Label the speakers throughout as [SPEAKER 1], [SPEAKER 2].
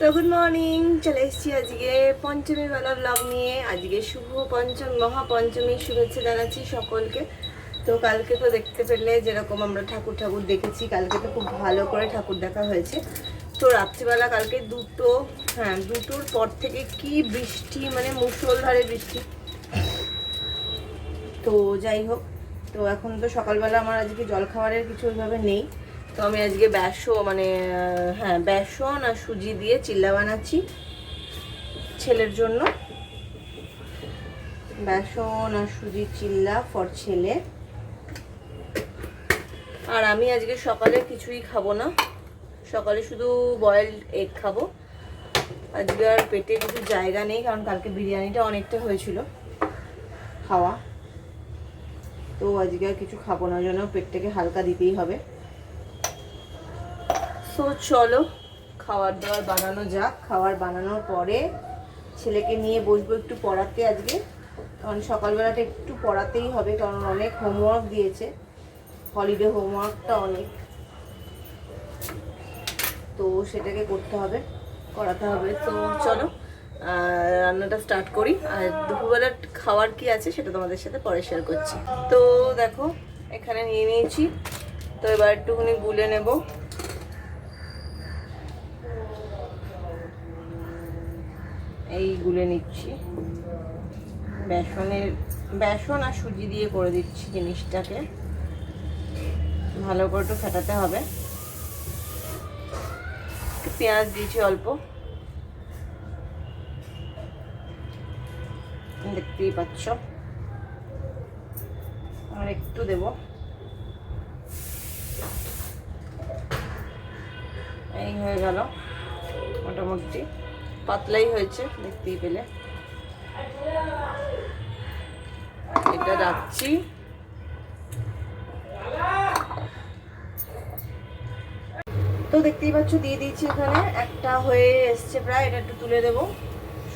[SPEAKER 1] Good morning চলে এসেছি আজকে পঞ্চমী বেলা ব্লগ নিয়ে। আজকে শুভ পঞ্চম মহাপঞ্চমী শুভেচ্ছা জানাচ্ছি সকলকে। তো কালকে তো দেখতে পেলে যেরকম আমরা ঠাকুর ঠাকুর দেখেছি, কালকে তো খুব ভালো করে ঠাকুর দেখা হয়েছে। তো রাত্রিবেলা কালকে দুটো হ্যাঁ দুটোর পর থেকে কি বৃষ্টি মানে মুষলধারে বৃষ্টি। তো যাই হোক, তো এখন তো সকালবেলা আমার আজকে জলখাবারের কিছু ওইভাবে নেই। তো আমি আজকে বেসন মানে হ্যাঁ বেসন আর সুজি দিয়ে চিল্লা বানাচ্ছি ছেলের জন্য। বেসন আর সুজি চিল্লা ফর ছেলে। আর আমি আজকে সকালে কিছুই খাব না। সকালে শুধু বয়েলড এগ খাব। আজকে আর পেটে কিছু জায়গা নেই, কারণ কালকে বিরিয়ানিটা অনেকটা হয়েছিল খাওয়া। তো আজকে আর কিছু খাব না জন্য পেটটাকে হালকা দিতেই হবে। সো চলো খাবার দাবার বানানো যাক। খাবার বানানোর পরে ছেলেকে নিয়ে বসবো একটু পড়াতে আজকে। কারণ সকালবেলাটা একটু পড়াতেই হবে, কারণ অনেক হোমওয়ার্ক দিয়েছে। হলিডে হোমওয়ার্কটা অনেক। তো সেটাকে করতে হবে, করাতে হবে। তো চলো রান্নাটা স্টার্ট করি। আর দুপুরবেলার খাওয়ার কি আছে সেটা তোমাদের সাথে পরে শেয়ার করছি। তো দেখো, এখানে নিয়ে নিয়েছি। তো এবার একটুখানি গুলে নেব। এই গুলে নিচ্ছি। বেসনের, বেসন আর সুজি দিয়ে করে দিচ্ছি জিনিসটাকে। ভালো করে একটু ফেটাতে হবে। পেঁয়াজ দিয়েছি অল্প। দেখতেই পাচ্ছ। আর একটু দেব। এই হয়ে গেল মোটামুটি। পাতলাই হয়েছে, দেখতেই পেলে। এটা রাখছি। তো দেখতেই পাচ্ছ, দিয়ে দিয়েছি এখানে। একটা হয়ে এসছে প্রায়, এটা একটু তুলে দেব।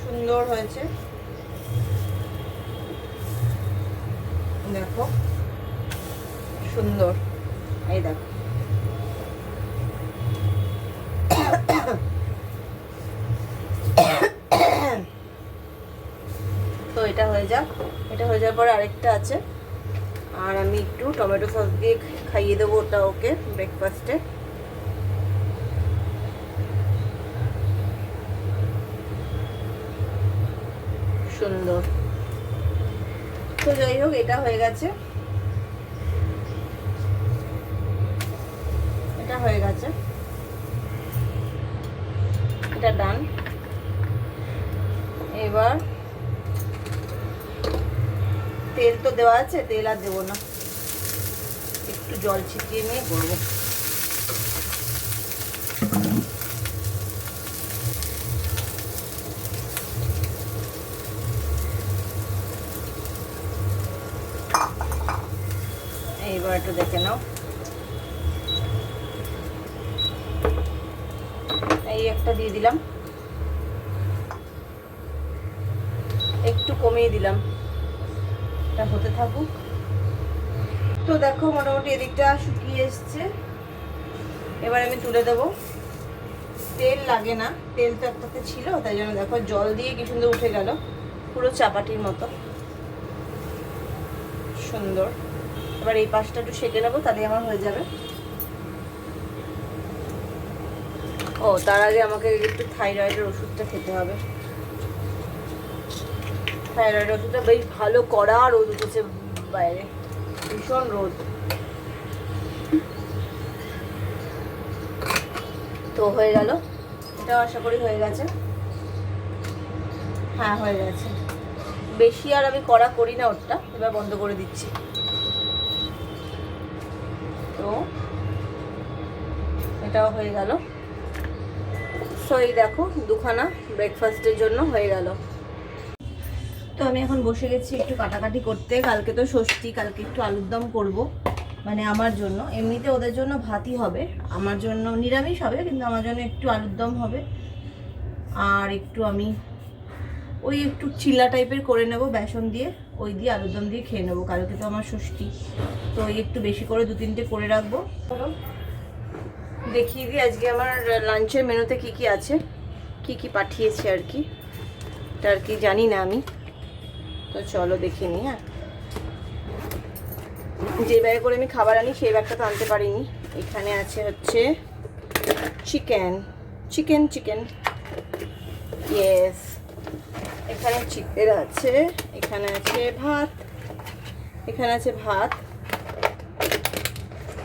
[SPEAKER 1] সুন্দর হয়েছে। দেখো, সুন্দর। এই দেখো তো এটা হয়ে যাক। এটা হয়ে যাওয়ার পরে আরেকটা আছে। আর আমি একটু টমেটো সস দিয়ে খাইয়ে দেবো ওটা ওকে ব্রেকফাস্টে সুন্দর। তো যাই হোক, এটা হয়ে গেছে। এটা হয়ে গেছে। এটা ডান এবার তেল তো দেওয়া আছে, তেল আর দেবো না। একটু জল ছিটিয়ে নিয়ে করব। এইবার একটু দেখে নাও। এই একটা দিয়ে দিলাম। একটু কমিয়ে দিলাম। এটা হতে থাকুক। তো দেখো, মোটামুটি এদিকটা শুকিয়ে এসছে। এবার আমি তুলে দেবো। তেল লাগে না, তেল তো একটাতে ছিল, তাই জন্য দেখো জল দিয়ে কি সুন্দর উঠে গেল, পুরো চাপাটির মতো। সুন্দর। এবার এই পাশটা একটু সেঁকে নেব তাহলে আমার হয়ে যাবে। ও, তার আগে আমাকে একটু থাইরয়েডের ওষুধটা খেতে হবে। ওষুধটা বেশ ভালো কড়া রোদ উঠেছে বাইরে। ভীষণ রোদ। তো হয়ে গেল। এটাও আশা করি হয়ে গেছে। হ্যাঁ হয়ে গেছে। বেশি আর আমি কড়া করি না ওরটা, এবার বন্ধ করে দিচ্ছি। তো এটাও হয়ে গেল। সো এই দেখো, দুখানা ব্রেকফাস্টের জন্য হয়ে গেল। তো আমি এখন বসে গেছি একটু কাটাকাটি করতে। কালকে তো ষষ্ঠী, কালকে একটু আলুর দম করব মানে আমার জন্য। এমনিতে ওদের জন্য ভাতই হবে, আমার জন্য নিরামিষ হবে, কিন্তু আমার জন্য একটু আলুর দম হবে। আর একটু আমি ওই একটু চিল্লা টাইপের করে নেব বেসন দিয়ে, ওই দিয়ে আলুর দম দিয়ে খেয়ে নেব। কালকে তো আমার ষষ্ঠী, তো ওই একটু বেশি করে দু তিনটে করে রাখব। দেখিয়ে দিই আজকে আমার লাঞ্চের মেনুতে কি কি আছে, কি কি পাঠিয়েছে আর কি। এটা আর কি জানি না আমি। তো চলো দেখে নিই হ্যাঁ। যে ব্যাগে করে আমি খাবার আনি, সেই ব্যাগটা তো আনতে পারিনি। এখানে আছে হচ্ছে চিকেন চিকেন চিকেন ইয়েস এখানে চিকেন আছে, এখানে আছে ভাত, এখানে আছে ভাত।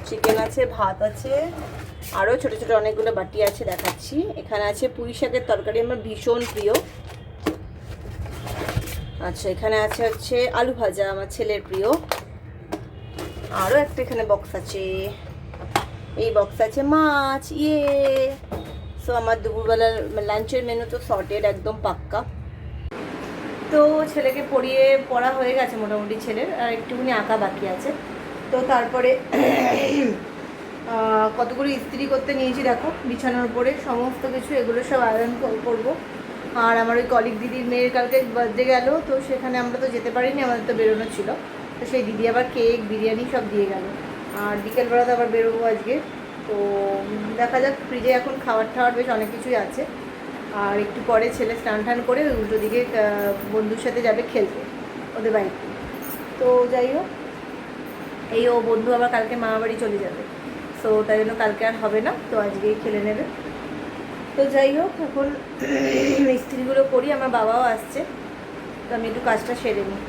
[SPEAKER 1] চিকেন আছে, ভাত আছে। আরও ছোটো ছোটো অনেকগুলো বাটি আছে, দেখাচ্ছি। এখানে আছে পুঁই শাকের তরকারি, আমার ভীষণ প্রিয়। আচ্ছা এখানে আছে হচ্ছে আলু ভাজা, আমার ছেলের প্রিয়। আরও একটা এখানে বক্স আছে। এই বক্স আছে মাছ ইয়ে। সো আমার দুপুরবেলার লাঞ্চের মেনু তো সর্টেড একদম পাক্কা। তো, ছেলেকে পড়িয়ে পড়া হয়ে গেছে মোটামুটি ছেলের, আর একটুখানি আঁকা বাকি আছে। তো, তারপরে কতগুলো ইস্ত্রি করতে নিয়েছি দেখো, বিছানার উপরে, সমস্ত কিছু, এগুলো সব আয়রন করব। আর আমার ওই কলিগ দিদির মেয়ের কালকে বার্থডে গেল, তো সেখানে আমরা তো যেতে পারিনি, আমাদের তো বেরোনো ছিল। তো সেই দিদি আবার কেক বিরিয়ানি সব দিয়ে গেল। আর বিকেলবেলা তো আবার বেরোবো আজকে। তো দেখা যাক ফ্রিজে এখন খাবার টাওয়ার বেশ অনেক কিছুই আছে। আর একটু পরে ছেলে স্নান টান করে ওই উল্টো দিকে বন্ধুর সাথে যাবে খেলতে, ওদের বাড়িতে। তো যাই হোক, এই ও বন্ধু আবার কালকে মামা বাড়ি চলে যাবে। সো তাই জন্য কালকে আর হবে না, তো আজকেই খেলে নেবে। তো যাই হোক, এখন মিস্ত্রিগুলো করি, আমার বাবাও আসছে, তো আমি একটু কাজটা সেরে নিই।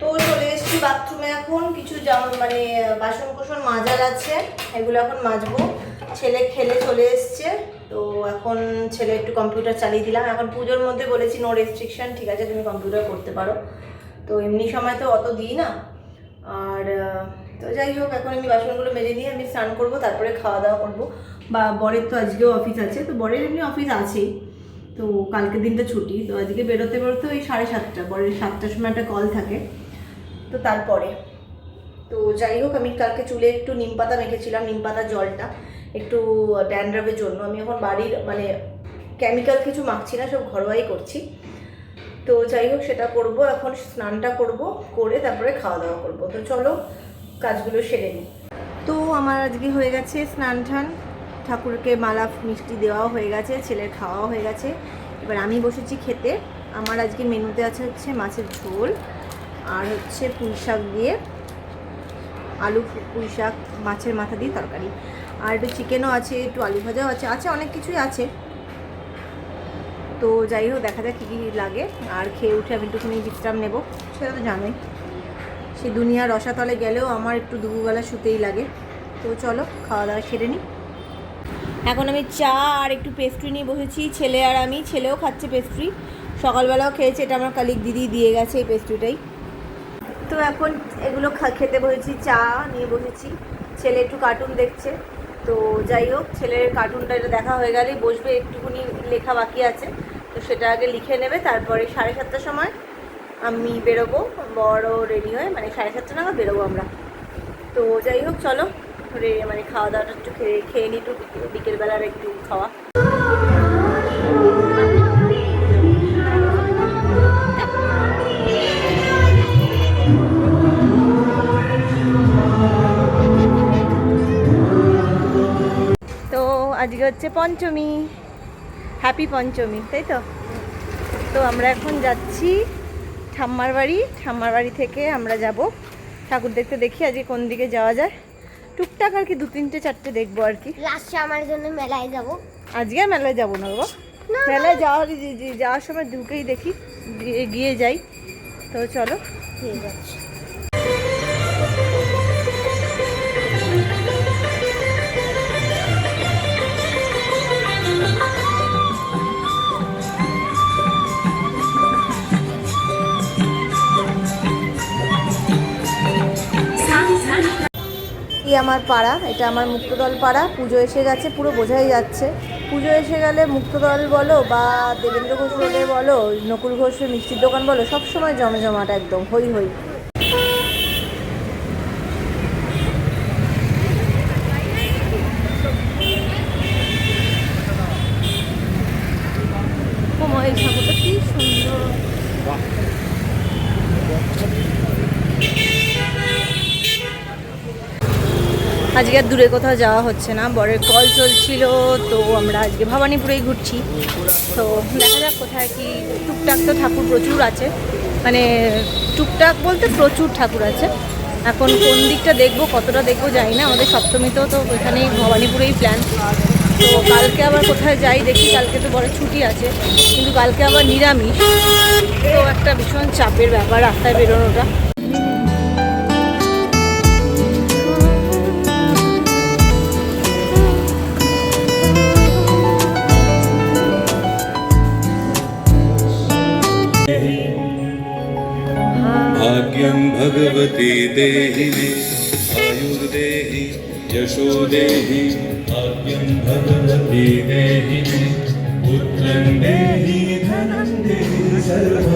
[SPEAKER 1] তো চলে এসেছি বাথরুমে এখন, কিছু জামা মানে বাসন কোসন মাজার আছে, এগুলো এখন মাজবো। ছেলে খেলে চলে এসছে, তো এখন ছেলে একটু কম্পিউটার চালিয়ে দিলাম। এখন পুজোর মধ্যে বলেছি নো রেস্ট্রিকশন ঠিক আছে, তুমি কম্পিউটার করতে পারো। তো এমনি সময় তো অত দিই না। আর তো যাই হোক, এখন আমি বাসনগুলো মেজে দিয়ে আমি স্নান করব, তারপরে খাওয়া দাওয়া করব। বা বরের তো আজকেও অফিস আছে, তো বরের এমনি অফিস আছেই। তো কালকের দিনটা ছুটি, তো আজকে বেরোতে বেরোতে ওই সাড়ে সাতটা, বরের সাতটার সময় একটা কল থাকে, তো তারপরে। তো যাই হোক, আমি কালকে চুলে একটু নিম পাতা মেখেছিলাম, নিম পাতার জলটা, একটু ড্যান্ড্রাফের জন্য। আমি এখন বাড়ির মানে কেমিক্যাল কিছু মাখছি না, সব ঘরোয়াই করছি। তো যাই হোক, সেটা করব, এখন স্নানটা করব, করে তারপরে খাওয়া দাওয়া করব। তো চলো, কাজগুলো সেরে নিই। তো আমার আজকে হয়ে গেছে স্নান টান ঠাকুরকে মালা, মিষ্টি দেওয়াও হয়ে গেছে, ছেলের খাওয়াও হয়ে গেছে। এবার আমি বসেছি খেতে। আমার আজকে মেনুতে আছে হচ্ছে মাছের ঝোল আর হচ্ছে পুঁই শাক দিয়ে। আলু, পুঁই শাক, মাছের মাথা দিয়ে তরকারি। আর একটু চিকেনও আছে, একটু আলু ভাজাও আছে আছে অনেক কিছুই আছে। তো যাই হোক, দেখা যাক কী কী লাগে। আর খেয়ে উঠে আমি একটুখানি বিশ্রাম নেব, সেটা তো জানোই। সে দুনিয়ার রসাতলে গেলেও আমার একটু দুপুরবেলা শুতেই লাগে। তো চলো, খাওয়া দাওয়া সেরে নিই। এখন আমি চা আর একটু পেস্ট্রি নিয়ে বসেছি। ছেলে আর আমি, ছেলেও খাচ্ছে পেস্ট্রি সকালবেলাও খেয়েছে, এটা আমার কালিক দিদি দিয়ে গেছে এই পেস্ট্রিটাই তো এখন এগুলো খেতে বসেছি, চা নিয়ে বসেছি। ছেলে একটু কার্টুন দেখছে। তো যাই হোক, ছেলের কার্টুনটা এটা দেখা হয়ে গেলেই বসবে, একটুখানি লেখা বাকি আছে। তো সেটা আগে লিখে নেবে, তারপরে সাড়ে সাতটার সময় আমি বেরোবো। বড় রেডি হয়ে মানে সাড়ে সাতটা নাগাদ বেরোবো আমরা। তো যাই হোক, চলো। রে- মানে খাওয়া দাওয়াটা একটু খেয়ে খেয়ে নিই একটু বিকেলবেলার একটু খাওয়া। তো আজকে হচ্ছে পঞ্চমী। হ্যাপি পঞ্চমী, তাই তো? তো আমরা এখন যাচ্ছি ঠাম্মার বাড়ি। ঠাম্মার বাড়ি থেকে আমরা যাব। ঠাকুর দেখতে দেখি আজকে কোন দিকে যাওয়া যায়। টুকটাক আর কি দু তিনটে চারটে দেখব আর কি।
[SPEAKER 2] লাস্টে আমার জন্য মেলায় যাব।
[SPEAKER 1] আজকে মেলায় যাব না বাবা মেলায় যাওয়ার যাওয়ার সময় ঢুকেই দেখি গিয়ে গিয়ে যাই। তো চলো।
[SPEAKER 2] ঠিক আছে।
[SPEAKER 1] আমার পাড়া, এটা আমার মুক্তদল পাড়া। পুজো এসে গেছে, পুরো বোঝাই যাচ্ছে। পুজো এসে গেলে মুক্তদল বলো বা দেবেন্দ্র ঘোষ রোডে বলো, নকুল ঘোষের মিষ্টির দোকান বলো, সবসময় জমজমাট একদম, হই হই। আজকে আর দূরে কোথাও যাওয়া হচ্ছে না। বরের কল চলছিল, তো আমরা আজকে ভবানীপুরেই ঘুরছি। তো দেখা যাক কোথায় কি, টুকটাক তো ঠাকুর প্রচুর আছে। মানে টুকটাক বলতে প্রচুর ঠাকুর আছে। এখন কোন দিকটা দেখব, কতটা দেখব জানি না। আমাদের সপ্তমীতেও তো ওইখানেই ভবানীপুরেই প্ল্যান তো কালকে আবার কোথায় যাই দেখি, কালকে তো বড় ছুটি আছে। কিন্তু কালকে আবার নিরামিষ। তো একটা ভীষণ চাপের ব্যাপার রাস্তায় বেরোনোটা।
[SPEAKER 3] देहि मे आयुर्देहि यशो देहि आद्यं भगवती देहि पुत्रं देहि धनं देहि सर्वान्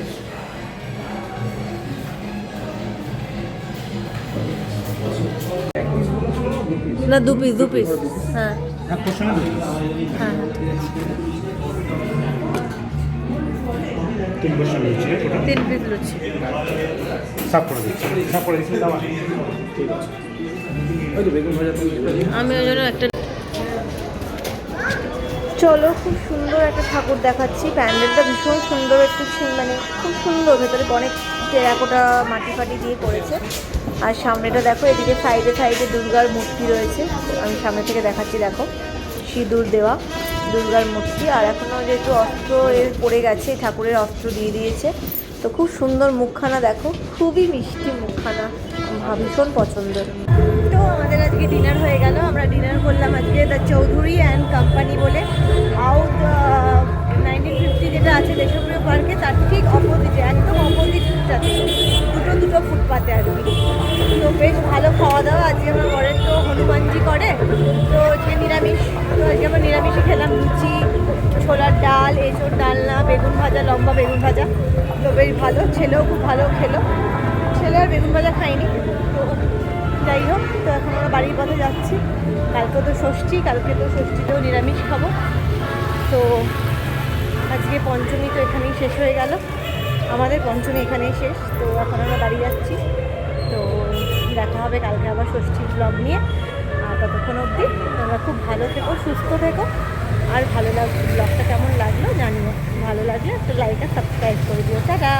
[SPEAKER 2] না
[SPEAKER 1] দু পিস দু পিস হ্যাঁ।
[SPEAKER 4] এক পোর্শনে দুটো
[SPEAKER 1] হ্যাঁ।
[SPEAKER 4] তিন পোর্শন রয়েছে
[SPEAKER 1] তিন পিস লুচি
[SPEAKER 4] সাফ করে দিচ্ছি। সাফ করে দিচ্ছি ঠিক আছে। ওই তো বেগুন ভাজা তো
[SPEAKER 1] আমি ওই জন্য একটা চলো খুব সুন্দর একটা ঠাকুর দেখাচ্ছি। প্যান্ডেলটা ভীষণ সুন্দর একটু মানে খুব সুন্দর। ভেতরে অনেক টেরাকোটা মাটি ফাটি দিয়ে করেছে। আর সামনেটা দেখো, এদিকে সাইডে সাইডে দুর্গার মূর্তি রয়েছে। আমি সামনে থেকে দেখাচ্ছি, দেখো, সিঁদুর দেওয়া, দুর্গার মূর্তি। আর এখনও যেহেতু অস্ত্র এর পড়ে গেছে, ঠাকুরের অস্ত্র দিয়ে দিয়েছে। তো খুব সুন্দর মুখখানা, দেখো, খুবই মিষ্টি মুখখানা ভীষণ পছন্দ তো আমাদের আজকে ডিনার হয়ে গেল, আমরা ডিনার করলাম আজকে দ্য চৌধুরী অ্যান্ড কোম্পানি বলে। আউট ডাল, এঁচোড় ডালনা বেগুন ভাজা, লম্বা বেগুন ভাজা। তো বেশ ভালো, ছেলেও খুব ভালো খেলো। ছেলে আর বেগুন ভাজা খায়নি। তো যাই হোক, তো এখন আমরা বাড়ির পথে যাচ্ছি। কালকে তো ষষ্ঠী, কালকে তো ষষ্ঠীতেও নিরামিষ খাব। তো আজকে পঞ্চমী তো এখানেই শেষ হয়ে গেল। আমাদের পঞ্চমী এখানেই শেষ। তো এখন আমরা বাড়ি যাচ্ছি। তো দেখা হবে কালকে আবার ষষ্ঠীর ব্লগ নিয়ে। আর ততক্ষণ অবধি। তোমরা খুব ভালো থেকো, সুস্থ থেকো। আর ভালো লাগ ব্লগটা কেমন লাগল জানিও। ভালো লাগলে একটা লাইক আর সাবস্ক্রাইব করে দিও। টাটা!